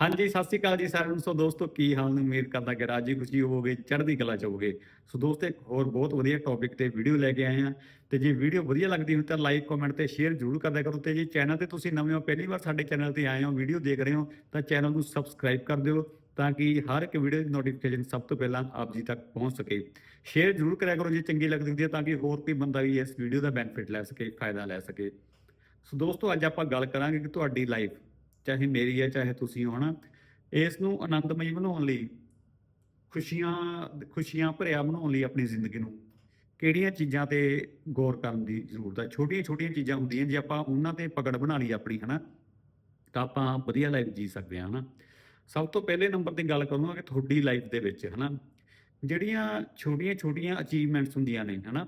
ਹਾਂਜੀ, ਸਤਿ ਸ਼੍ਰੀ ਅਕਾਲ ਜੀ ਸਾਰਿਆਂ ਨੂੰ। ਸੋ ਦੋਸਤੋ, ਕੀ ਹਾਲ ਨੇ? ਉਮੀਦ ਕਰਦਾ ਕਿ ਰਾਜੀ ਖੁਸ਼ੀ ਹੋਵੋਗੇ, ਚੜ੍ਹਦੀ ਕਲਾ ਚ ਹੋਵੋਗੇ। ਸੋ ਦੋਸਤੋ, ਇੱਕ ਹੋਰ ਬਹੁਤ ਵਧੀਆ ਟੌਪਿਕ ਤੇ ਵੀਡੀਓ ਲੈ ਕੇ ਆਏ ਹਾਂ। ਤੇ ਜੇ ਵੀਡੀਓ ਵਧੀਆ ਲੱਗਦੀ ਹੋਵੇ ਤਾਂ ਲਾਈਕ ਕਮੈਂਟ ਤੇ ਸ਼ੇਅਰ ਜ਼ਰੂਰ ਕਰਦਿਆ ਕਰੋ। ਤੇ ਜੇ ਚੈਨਲ ਤੇ ਤੁਸੀਂ ਨਵੇਂ ਹੋ, ਪਹਿਲੀ ਵਾਰ ਸਾਡੇ ਚੈਨਲ ਤੇ ਆਏ ਹੋ ਵੀਡੀਓ ਦੇਖ ਰਹੇ ਹੋ, ਤਾਂ ਚੈਨਲ ਨੂੰ ਸਬਸਕ੍ਰਾਈਬ ਕਰ ਦਿਓ, ਤਾਂ ਕਿ ਹਰ ਇੱਕ ਵੀਡੀਓ ਦੀ ਨੋਟੀਫਿਕੇਸ਼ਨ ਸਭ ਤੋਂ ਪਹਿਲਾਂ ਆਪ ਜੀ ਤੱਕ ਪਹੁੰਚ ਸਕੇ। ਸ਼ੇਅਰ ਜ਼ਰੂਰ ਕਰਿਆ ਕਰੋ ਜੇ ਚੰਗੀ ਲੱਗਦੀ ਹੁੰਦੀ ਹੈ, ਤਾਂ ਕਿ ਹੋਰ ਕੋਈ ਬੰਦਾ ਵੀ ਇਸ ਵੀਡੀਓ ਦਾ ਬੈਨੀਫਿਟ ਲੈ ਸਕੇ, ਫਾਇਦਾ ਲੈ ਸਕੇ। ਸੋ ਦੋਸਤੋ, ਅੱਜ ਆਪਾਂ ਗੱਲ ਕਰਾਂਗੇ ਕਿ ਤੁਹਾਡੀ ਲਾਈਫ ਚਾਹੇ ਮੇਰੀ ਹੈ ਚਾਹੇ ਤੁਸੀਂ ਹੋ ਹਨਾ? ਇਸ ਨੂੰ ਆਨੰਦਮਈ ਬਣਾਉਣ ਲਈ ਖੁਸ਼ੀਆਂ ਖੁਸ਼ੀਆਂ ਭਰਿਆ ਬਣਾਉਣ ਲਈ ਆਪਣੀ ਜ਼ਿੰਦਗੀ ਨੂੰ ਕਿਹੜੀਆਂ ਚੀਜ਼ਾਂ ਤੇ ਗੌਰ ਕਰਨ ਦੀ ਜ਼ਰੂਰਤ ਹੈ? ਛੋਟੀਆਂ ਛੋਟੀਆਂ ਚੀਜ਼ਾਂ ਹੁੰਦੀਆਂ ਜੇ ਆਪਾਂ ਉਹਨਾਂ ਤੇ ਪਕੜ ਬਣਾ ਲਈ ਆਪਣੀ ਹਨਾ? ਤਾਂ ਆਪਾਂ ਵਧੀਆ ਲਾਈਫ ਜੀ ਸਕਦੇ ਹਾਂ ਹਨਾ? ਸਭ ਤੋਂ ਪਹਿਲੇ ਨੰਬਰ ਤੇ ਗੱਲ ਕਰੂੰਗਾ ਕਿ ਤੁਹਾਡੀ ਲਾਈਫ ਦੇ ਵਿੱਚ ਹਨਾ? ਜਿਹੜੀਆਂ ਛੋਟੀਆਂ ਛੋਟੀਆਂ ਅਚੀਵਮੈਂਟਸ ਹੁੰਦੀਆਂ ਨੇ ਹਨਾ?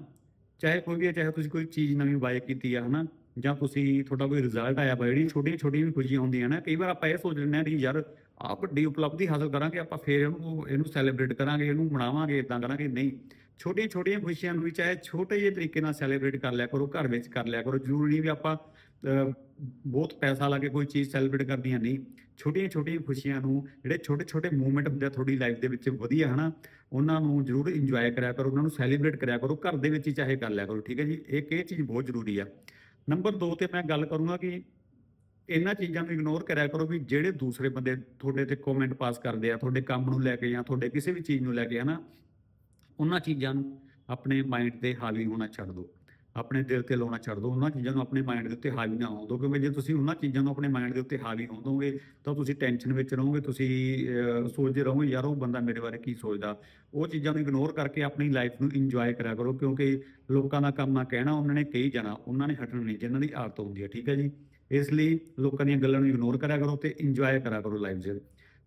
ਚਾਹੇ ਕੋਈ ਵੀ ਹੈ, ਚਾਹੇ ਤੁਸੀਂ ਕੋਈ ਚੀਜ਼ ਨਵੀਂ ਬਾਏ ਕੀਤੀ ਆ ਹਨਾ? ਜਾਂ ਤੁਸੀਂ ਤੁਹਾਡਾ ਕੋਈ ਰਿਜ਼ਲਟ ਆਇਆ ਵਾ, ਜਿਹੜੀ ਛੋਟੀਆਂ ਛੋਟੀਆਂ ਵੀ ਖੁਸ਼ੀਆਂ ਹੁੰਦੀਆਂ ਨੇ, ਕਈ ਵਾਰ ਆਪਾਂ ਇਹ ਸੋਚ ਲੈਂਦੇ ਹਾਂ ਕਿ ਯਾਰ ਆ ਵੱਡੀ ਉਪਲਬਧੀ ਹਾਸਲ ਕਰਾਂਗੇ, ਆਪਾਂ ਫੇਰ ਇਹਨੂੰ ਇਹਨੂੰ ਸੈਲੀਬ੍ਰੇਟ ਕਰਾਂਗੇ, ਇਹਨੂੰ ਮਨਾਵਾਂਗੇ ਇਦਾਂ ਕਰਾਂਗੇ, ਨਹੀਂ। ਛੋਟੀਆਂ ਛੋਟੀਆਂ ਖੁਸ਼ੀਆਂ ਨੂੰ ਵੀ ਚਾਹੇ ਛੋਟੇ ਜਿਹੇ ਤਰੀਕੇ ਨਾਲ ਸੈਲੀਬ੍ਰੇਟ ਕਰ ਲਿਆ ਕਰੋ, ਘਰ ਵਿੱਚ ਕਰ ਲਿਆ ਕਰੋ, ਜ਼ਰੂਰੀ ਨਹੀਂ ਵੀ ਆਪਾਂ ਬਹੁਤ ਪੈਸਾ ਲਾ ਕੇ ਕੋਈ ਚੀਜ਼ ਸੈਲੀਬ੍ਰੇਟ ਕਰਦੀਆਂ ਨਹੀਂ। ਛੋਟੀਆਂ ਛੋਟੀਆਂ ਖੁਸ਼ੀਆਂ ਨੂੰ, ਜਿਹੜੇ ਛੋਟੇ ਛੋਟੇ ਮੂਵਮੈਂਟ ਹੁੰਦੇ ਆ ਤੁਹਾਡੀ ਲਾਈਫ ਦੇ ਵਿੱਚ ਵਧੀਆ, ਹਨਾ, ਉਹਨਾਂ ਨੂੰ ਜ਼ਰੂਰ ਇੰਜੋਏ ਕਰਿਆ ਕਰੋ, ਉਹਨਾਂ ਨੂੰ ਸੈਲੀਬ੍ਰੇਟ ਕਰਿਆ ਕਰੋ, ਘਰ ਦੇ ਵਿੱਚ ਹੀ ਚਾਹੇ ਕਰ ਲਿਆ ਕਰੋ, ਠੀਕ ਹੈ ਜੀ? ਇੱਕ ਇਹ ਚੀਜ਼ ਬਹੁਤ ਜ਼ਰੂਰੀ ਆ। ਨੰਬਰ 2 ਤੇ ਮੈਂ ਗੱਲ ਕਰੂੰਗਾ ਕਿ ਇਹਨਾਂ ਚੀਜ਼ਾਂ ਨੂੰ ਇਗਨੋਰ ਕਰਿਆ ਕਰੋ ਵੀ ਜਿਹੜੇ ਦੂਸਰੇ ਬੰਦੇ ਤੁਹਾਡੇ ਤੇ ਕਮੈਂਟ ਪਾਸ ਕਰਦੇ ਆ, ਤੁਹਾਡੇ ਕੰਮ ਨੂੰ ਲੈ ਕੇ ਜਾਂ ਤੁਹਾਡੇ ਕਿਸੇ ਵੀ ਚੀਜ਼ ਨੂੰ ਲੈ ਕੇ ਹਨਾ, ਉਹਨਾਂ ਚੀਜ਼ਾਂ ਨੂੰ ਆਪਣੇ ਮਾਈਂਡ ਤੇ ਹਾਵੀ ਹੋਣਾ ਛੱਡ ਦਿਓ। ਆਪਣੇ ਦਿਲ ਤੇ ਲਾਉਣਾ ਛੱਡ ਦਿਓ, ਉਹਨਾਂ ਚੀਜ਼ਾਂ ਨੂੰ ਆਪਣੇ ਮਾਈਂਡ ਦੇ ਉੱਤੇ ਹਾਵੀ ਨਾ ਹੋਣ ਦਿਓ, ਕਿਉਂਕਿ ਜੇ ਤੁਸੀਂ ਉਹਨਾਂ ਚੀਜ਼ਾਂ ਨੂੰ ਆਪਣੇ ਮਾਈਂਡ ਦੇ ਉੱਤੇ ਹਾਵੀ ਹੋਣ ਦੋਗੇ ਤਾਂ ਤੁਸੀਂ ਟੈਨਸ਼ਨ ਵਿੱਚ ਰਹੋਗੇ, ਤੁਸੀਂ ਸੋਚਦੇ ਰਹੋਗੇ, ਯਾਰ ਉਹ ਬੰਦਾ ਮੇਰੇ ਬਾਰੇ ਕੀ ਸੋਚਦਾ। ਉਹ ਚੀਜ਼ਾਂ ਨੂੰ ਇਗਨੋਰ ਕਰਕੇ ਆਪਣੀ ਲਾਈਫ ਨੂੰ ਇੰਜੋਏ ਕਰਿਆ ਕਰੋ, ਕਿਉਂਕਿ ਲੋਕਾਂ ਦਾ ਕੰਮ ਨਾ ਕਹਿਣਾ, ਉਹਨਾਂ ਨੇ ਕਹੀ ਜਾਣਾ, ਉਹਨਾਂ ਨੇ ਹਟਣਾ ਨਹੀਂ, ਜਿਨ੍ਹਾਂ ਦੀ ਆਦਤ ਹੁੰਦੀ ਹੈ, ਠੀਕ ਹੈ ਜੀ? ਇਸ ਲਈ ਲੋਕਾਂ ਦੀਆਂ ਗੱਲਾਂ ਨੂੰ ਇਗਨੋਰ ਕਰਿਆ ਕਰੋ ਤੇ ਇੰਜੋਏ ਕਰਿਆ ਕਰੋ ਲਾਈਫ 'ਚ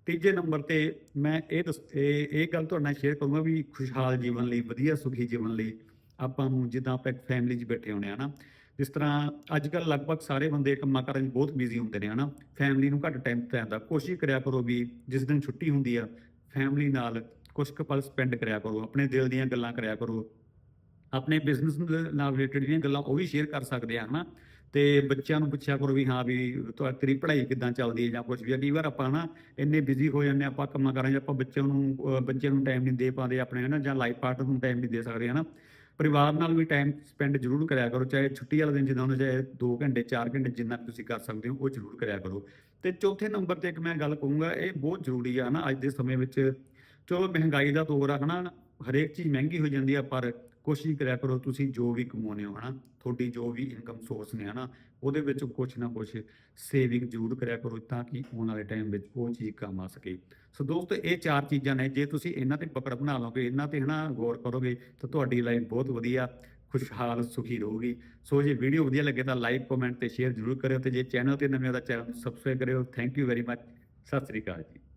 ਤੀਜੇ ਨੰਬਰ ਤੇ ਮੈਂ ਇਹ ਦੱਸ- ਇਹ ਇਹ ਗੱਲ ਤੁਹਾਡੇ ਨਾਲ ਸ਼ੇਅਰ ਕਰੂੰਗਾ ਵੀ ਖੁਸ਼ਹਾਲ ਜੀਵਨ ਲਈ, ਵਧੀਆ ਸੁਖੀ ਜੀਵਨ ਲਈ ਆਪਾਂ ਨੂੰ ਜਿੱਦਾਂ ਆਪਾਂ ਇੱਕ ਫੈਮਿਲੀ 'ਚ ਬੈਠੇ ਹੋਣੇ ਆ ਨਾ, ਜਿਸ ਤਰ੍ਹਾਂ ਅੱਜ ਕੱਲ ਲਗਭਗ ਸਾਰੇ ਬੰਦੇ ਕੰਮਾਂ ਕਾਰਾਂ 'ਚ ਬਹੁਤ ਬਿਜ਼ੀ ਹੁੰਦੇ ਨੇ, ਹਨਾ? ਫੈਮਿਲੀ ਨੂੰ ਘੱਟ ਟਾਈਮ ਦਿੱਤਾ ਕੋਸ਼ਿਸ਼ ਕਰਿਆ ਕਰੋ ਵੀ ਜਿਸ ਦਿਨ ਛੁੱਟੀ ਹੁੰਦੀ ਆ ਫੈਮਿਲੀ ਨਾਲ ਕੁਝ ਕੁ ਪਲ ਸਪੈਂਡ ਕਰਿਆ ਕਰੋ, ਆਪਣੇ ਦਿਲ ਦੀਆਂ ਗੱਲਾਂ ਕਰਿਆ ਕਰੋ। ਆਪਣੇ ਬਿਜ਼ਨਸ ਨਾਲ ਰਿਲੇਟਡ ਜਿਹੜੀਆਂ ਗੱਲਾਂ ਉਹ ਵੀ ਸ਼ੇਅਰ ਕਰ ਸਕਦੇ ਆ, ਹਨਾ? ਤੇ ਬੱਚਿਆਂ ਨੂੰ ਪੁੱਛਿਆ ਕਰੋ ਵੀ ਹਾਂ ਵੀ ਤੇਰੀ ਪੜ੍ਹਾਈ ਕਿੱਦਾਂ ਚੱਲਦੀ ਹੈ ਜਾਂ ਕੁਝ ਵੀ ਆ। ਕਈ ਵਾਰ ਆਪਾਂ ਨਾ ਇੰਨੇ ਬਿਜ਼ੀ ਹੋ ਜਾਂਦੇ ਹਾਂ ਆਪਾਂ ਕੰਮਾਂ ਕਾਰਾਂ 'ਚ ਆਪਾਂ ਬੱਚਿਆਂ ਨੂੰ ਬੱਚਿਆਂ ਨੂੰ ਟਾਈਮ ਨਹੀਂ ਦੇ ਪਾਉਂਦੇ ਆਪਣੇ, ਹਨਾ? ਜਾਂ ਲਾਈਫ ਪਾਰਟਨਰ ਨੂੰ ਟਾਈਮ ਨਹੀਂ ਦੇ ਸਕਦੇ, ਹਨਾ? ਪਰਿਵਾਰ ਨਾਲ ਵੀ ਟਾਈਮ ਸਪੈਂਡ ਜ਼ਰੂਰ ਕਰਿਆ ਕਰੋ, ਚਾਹੇ ਛੁੱਟੀ ਵਾਲੇ ਦਿਨ ਜਿੱਦਾਂ ਹੁੰਦਾ ਚਾਹੇ 2 ਘੰਟੇ 4 ਘੰਟੇ ਜਿੰਨਾ ਤੁਸੀਂ ਕਰ ਸਕਦੇ ਹੋ, ਉਹ ਜ਼ਰੂਰ ਕਰਿਆ ਕਰੋ। ਤੇ ਚੌਥੇ ਨੰਬਰ ਤੇ ਇੱਕ ਮੈਂ ਗੱਲ ਕਹੂੰਗਾ, ਇਹ ਬਹੁਤ ਜ਼ਰੂਰੀ ਆ ਨਾ ਅੱਜ ਦੇ ਸਮੇਂ ਵਿੱਚ। ਚਲੋ ਮਹਿੰਗਾਈ ਦਾ ਦੌਰ ਆ, ਹਨਾ, ਹਰੇਕ ਚੀਜ਼ ਮਹਿੰਗੀ ਹੋ ਜਾਂਦੀ ਆ, ਪਰ ਕੋਸ਼ਿਸ਼ ਕਰਿਆ ਕਰੋ, ਤੁਸੀਂ ਜੋ ਵੀ ਕਮਾਉਂਦੇ ਹੋ, ਹਨਾ, ਤੁਹਾਡੀ ਜੋ ਵੀ ਇਨਕਮ ਸੋਰਸ ਨੇ, ਹਨਾ, ਉਹਦੇ ਵਿੱਚ ਕੁਝ ਨਾ ਕੁਝ ਸੇਵਿੰਗ ਜ਼ਰੂਰ ਕਰਿਆ ਕਰੋ, ਤਾਂ ਕਿ ਆਉਣ ਵਾਲੇ ਟਾਈਮ ਵਿੱਚ ਉਹ ਚੀਜ਼ ਕੰਮ ਆ ਸਕੇ। ਸੋ ਦੋਸਤੋ, ਇਹ ਚਾਰ ਚੀਜ਼ਾਂ ਨੇ, ਜੇ ਤੁਸੀਂ ਇਹਨਾਂ ਤੇ ਪਕੜ ਬਣਾ ਲਓਗੇ, ਇਹਨਾਂ ਤੇ, ਹਨਾ, ਗੌਰ ਕਰੋਗੇ, ਤਾਂ ਤੁਹਾਡੀ ਲਾਈਫ ਬਹੁਤ ਵਧੀਆ, ਖੁਸ਼ਹਾਲ, ਸੁਖੀ ਰਹੂਗੀ। ਸੋ ਜੇ ਵੀਡੀਓ ਵਧੀਆ ਲੱਗੇ ਤਾਂ ਲਾਈਕ ਕਮੈਂਟ ਤੇ ਸ਼ੇਅਰ ਜ਼ਰੂਰ ਕਰਿਓ ਤੇ ਜੇ ਚੈਨਲ ਤੇ ਨਵੇਂ ਹੋ ਤਾਂ ਚੈਨਲ ਨੂੰ ਸਬਸਕ੍ਰਾਈਬ ਕਰਿਓ। ਥੈਂਕ ਯੂ ਵੈਰੀ ਮਚ ਸਤਿ ਸ੍ਰੀ ਅਕਾਲ ਜੀ।